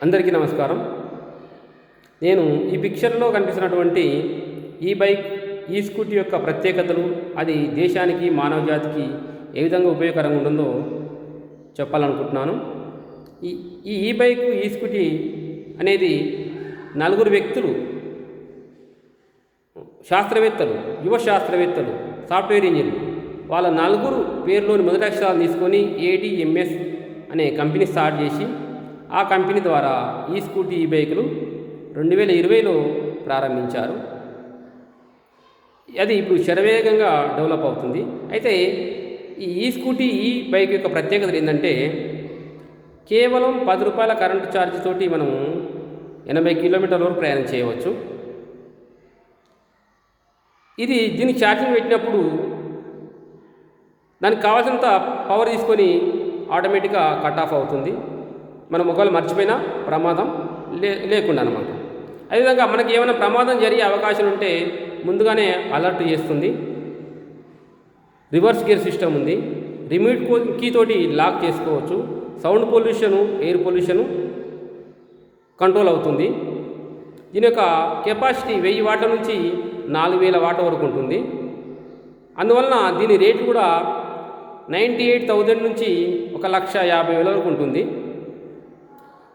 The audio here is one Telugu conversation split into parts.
అందరికీ నమస్కారం. నేను ఈ పిక్చర్లో కనిపిస్తున్నటువంటి ఈ బైక్ ఈ స్కూటీ యొక్క ప్రత్యేకతలు అది దేశానికి మానవ జాతికి ఏ విధంగా ఉపయోగకరంగా ఉంటుందో చెప్పాలనుకుంటున్నాను. ఈ ఈ ఈ బైక్ ఈ స్కూటీ అనేది నలుగురు వ్యక్తులు శాస్త్రవేత్తలు యువ శాస్త్రవేత్తలు సాఫ్ట్వేర్ ఇంజనీర్లు వాళ్ళ నలుగురు పేర్లోని మొదటి అక్షరాలు తీసుకొని ఏడిఎంఎస్ అనే కంపెనీ స్టార్ట్ చేసి ఆ కంపెనీ ద్వారా ఈ స్కూటీ ఈ బైకులు రెండు వేల ఇరవైలో ప్రారంభించారు. అది ఇప్పుడు శరవేగంగా డెవలప్ అవుతుంది. అయితే ఈ ఈ స్కూటీ ఈ బైక్ యొక్క ప్రత్యేకత ఏంటంటే కేవలం పది రూపాయల కరెంటు ఛార్జ్ తోటి మనం ఎనభై కిలోమీటర్ల వరకు ప్రయాణం చేయవచ్చు. ఇది దీనికి ఛార్జింగ్ పెట్టినప్పుడు దానికి కావాల్సినంత పవర్ తీసుకొని ఆటోమేటిక్గా కట్ ఆఫ్ అవుతుంది. మనం ఒకవేళ మర్చిపోయినా ప్రమాదం లే లేకుండా అనమాట అదేవిధంగా మనకి ఏమైనా ప్రమాదం జరిగే అవకాశాలు ఉంటే ముందుగానే అలర్ట్ చేస్తుంది. రివర్స్ గేర్ సిస్టమ్ ఉంది. రిమోట్ కీ తోటి లాక్ చేసుకోవచ్చు. Sound pollution air pollution control అవుతుంది. దీని యొక్క కెపాసిటీ వెయ్యి వాట్ల నుంచి నాలుగు వేల వాట వరకు ఉంటుంది. అందువలన దీని రేటు కూడా నైంటీ ఎయిట్ థౌజండ్ నుంచి ఒక లక్ష యాభై వేల వరకు ఉంటుంది.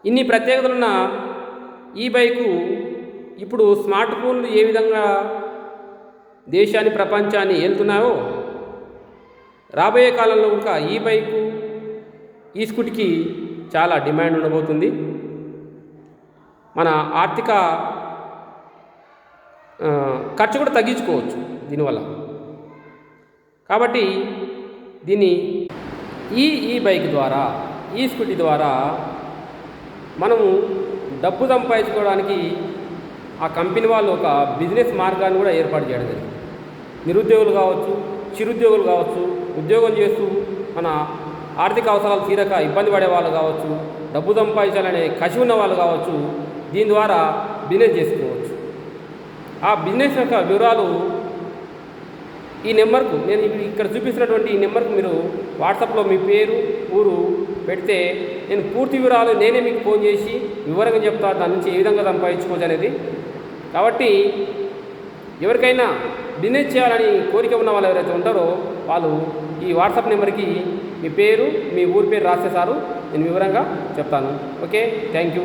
ఇన్ని ప్రత్యేకతలున్న ఈ బైకు ఇప్పుడు స్మార్ట్ ఫోన్లు ఏ విధంగా దేశాన్ని ప్రపంచాన్ని ఏలుతున్నాయో రాబోయే కాలంలో కూడా ఈ బైకు ఈ స్కూటీకి చాలా డిమాండ్ ఉండబోతుంది. మన ఆర్థిక ఖర్చు కూడా తగ్గించుకోవచ్చు దీనివల్ల. కాబట్టి దీన్ని ఈ ఈ బైక్ ద్వారా ఈ స్కూటీ ద్వారా మనము డబ్బు సంపాదించుకోవడానికి ఆ కంపెనీ వాళ్ళు ఒక బిజినెస్ మార్గాన్ని కూడా ఏర్పాటు చేయడం జరిగింది. నిరుద్యోగులు కావచ్చు చిరుద్యోగులు కావచ్చు ఉద్యోగం చేస్తూ మన ఆర్థిక అవసరాలు తీరక ఇబ్బంది పడే వాళ్ళు కావచ్చు డబ్బు సంపాదించాలనే కసి ఉన్న వాళ్ళు కావచ్చు దీని ద్వారా బిజినెస్ చేసుకోవచ్చు. ఆ బిజినెస్ యొక్క వివరాలు ఈ నెంబర్కు నేను ఇక్కడ చూపిస్తున్నటువంటి ఈ నెంబర్కు మీరు వాట్సాప్లో మీ పేరు ఊరు పెడితే నేను పూర్తి వివరాలు నేనే మీకు ఫోన్ చేసి వివరంగా చెప్తా దాని నుంచి ఏ విధంగా సంపాదించుకోవచ్చు అనేది. కాబట్టి ఎవరికైనా బిజినెస్ చేయాలని కోరిక ఉన్న వాళ్ళు ఎవరైతే ఉంటారో వాళ్ళు ఈ వాట్సాప్ నెంబర్కి మీ పేరు మీ ఊరి పేరు రాసేసారు నేను వివరంగా చెప్తాను. ఓకే? Thank you.